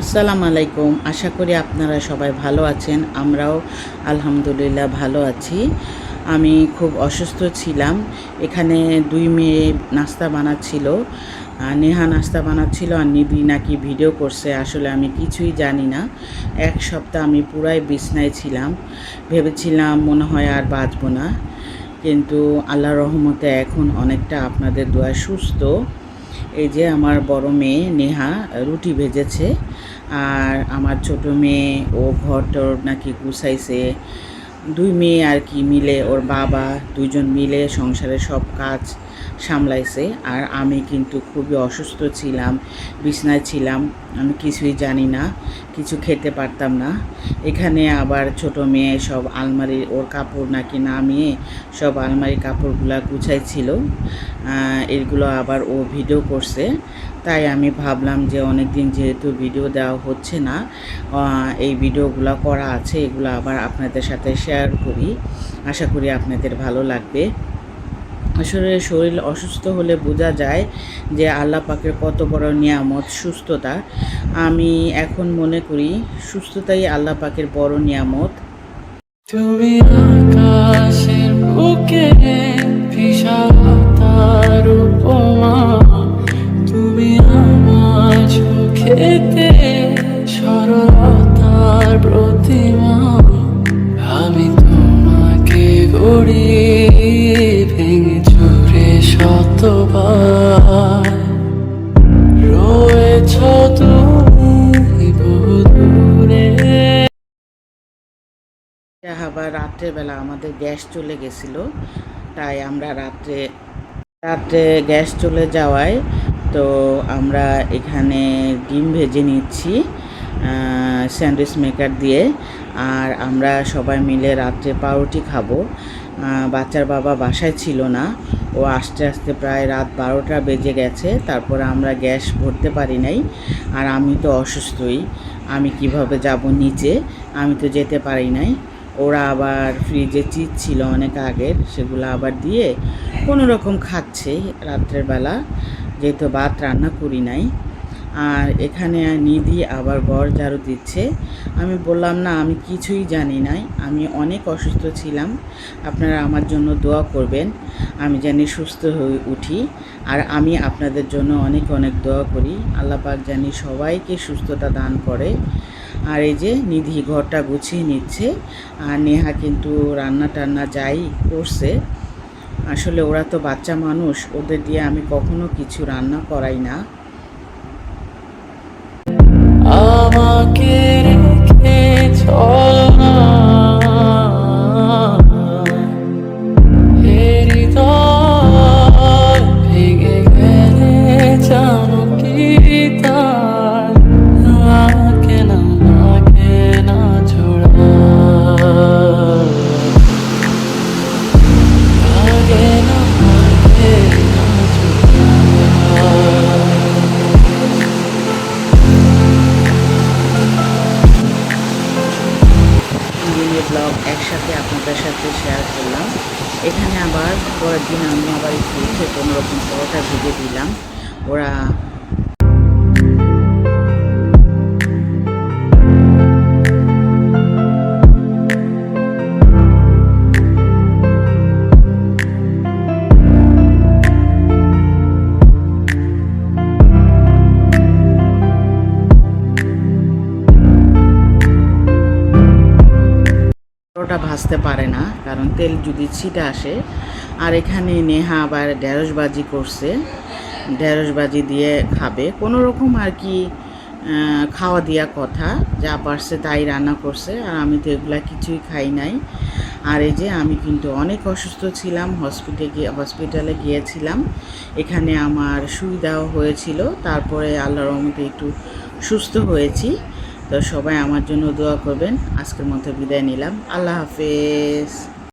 আসসালামু আলাইকুম। আশা করি আপনারা সবাই ভালো আছেন, আমরাও আলহামদুলিল্লাহ ভালো আছি। আমি খুব অসুস্থ ছিলাম। এখানে দুই মেয়ে নাস্তা বানাচ্ছিল। নেহা নাস্তা বানাচ্ছিল আর নিবি নাকি ভিডিও করছে, আসলে আমি কিছুই জানি না। এক সপ্তাহ আমি পুরাই বিছনায় ছিলাম। ভেবেছিলাম মনে হয় আর বাঁচবো না। কিন্তু আল্লাহ রহমতে এখন অনেকটা আপনাদের দোয়া সুস্থ। এই যে আমার বড় মেয়ে নেহা, রুটি ভেজেছে। আর আমার ছোট মেয়ে, ও ঘর টর নাকি গুছাইছে। দুই মেয়ে আর কি মিলে, ওর বাবা, দুইজন মিলে সংসারের সব কাজ সামলাইছে আর আমি কিন্তু খুবই অসুস্থ ছিলাম, বিছনায় ছিলাম, আমি কিছুই জানি না, কিছু খেতে পারতাম না। এখানে আবার ছোট মেয়ে সব আলমারি ওর কাপড় নাকি নামিয়ে সব আলমারির কাপড়গুলা গুছাইছিল এগুলো আবার ও ভিডিও করছে। তাই আমি ভাবলাম যে অনেক দিন যেহেতু ভিডিও দেওয়া হচ্ছে না এই ভিডিওগুলো করা আছে, এগুলো আবার আপনাদের সাথে শেয়ার করি। আশা করি আপনাদের ভালো লাগবে। আসলে শরীর অসুস্থ হলে বোঝা যায় যে আল্লাহ পাকের কত বড় নিয়ামত, সুস্থতা। আমি এখন মনে করি সুস্থতাই আল্লাহ পাকের বড় নিয়ামত। তুমি আকাশের বুকে বিশালতার উপমা, তুমি আমার চোখেতে সরলতার প্রতিমা। আমি তোমাকে গড়ি ভেঙে রয়েছ তুমি বহু আবার রাত্রেবেলা আমাদের গ্যাস চলে গেছিল, তাই আমরা রাত্রে রাত্রে গ্যাস চলে যাওয়ায় তো আমরা এখানে ডিম ভেজে নিচ্ছি স্যান্ডউইচ মেকার দিয়ে, আর আমরা সবাই মিলে রাত্রে পাউরুটি খাব। বাচ্চার বাবা বাসায় ছিল না। ও আস্তে আস্তে প্রায় রাত বারোটা বেজে গেছে, তারপরে আমরা গ্যাস ভরতে পারি নাই। আর আমি তো অসুস্থই, আমি কীভাবে যাব নিচে? আমি তো যেতে পারি নাই। ওরা আবার ফ্রিজে চিজ ছিল অনেক আগের, সেগুলো আবার দিয়ে কোনো রকম খাচ্ছে রাত্রের বেলা। যেহেতু ভাত রান্না করি নাই আর এখানে নিধি আবার ঘর ঝাড়ু দিচ্ছে। আমি বললাম, না, আমি কিছুই জানি নাই। আমি অনেক অসুস্থ ছিলাম। আপনারা আমার জন্য দোয়া করবেন। আমি জানি সুস্থ হয়ে উঠি। আর আমি আপনাদের জন্য অনেক অনেক দোয়া করি। আল্লাহ পাক জানি সবাইকে সুস্থতা দান করে। আর এই যে নিধি ঘরটা গুছিয়ে নিচ্ছে। আর নেহা কিন্তু রান্না টান্না যাই করছে। আসলে ওরা তো বাচ্চা মানুষ। ওদের দিয়ে আমি কখনো কিছু রান্না করাই না। Market. সাথে শেয়ার করলাম। এখানে আবার পরের দিন আমি আবার একটু উঠে কোনো রকম পরোটা ভেজে দিলাম। ওরা পরোটা ভাজতে পারে না, কারণ তেল যদি ছিটে আসে। আর এখানে নেহা আবার ঢেঁড়সবাজি করছে। ঢেঁড়সবাজি দিয়ে খাবে। কোনো রকম আর কি খাওয়া দেওয়া কথা, যা পারছে তাই রান্না করছে। আর আমি তো এগুলা কিছুই খাই নাই। আর এই যে আমি কিন্তু অনেক অসুস্থ ছিলাম হসপিটালে গিয়ে, হসপিটালে গিয়েছিলাম। এখানে আমার দেওয়া হয়েছিল। তারপরে আল্লাহ রহমতে একটু সুস্থ হয়েছি। তো সবাই আমার জন্য দোয়া করবেন। আজকের মধ্যে বিদায় নিলাম। আল্লাহ হাফেজ।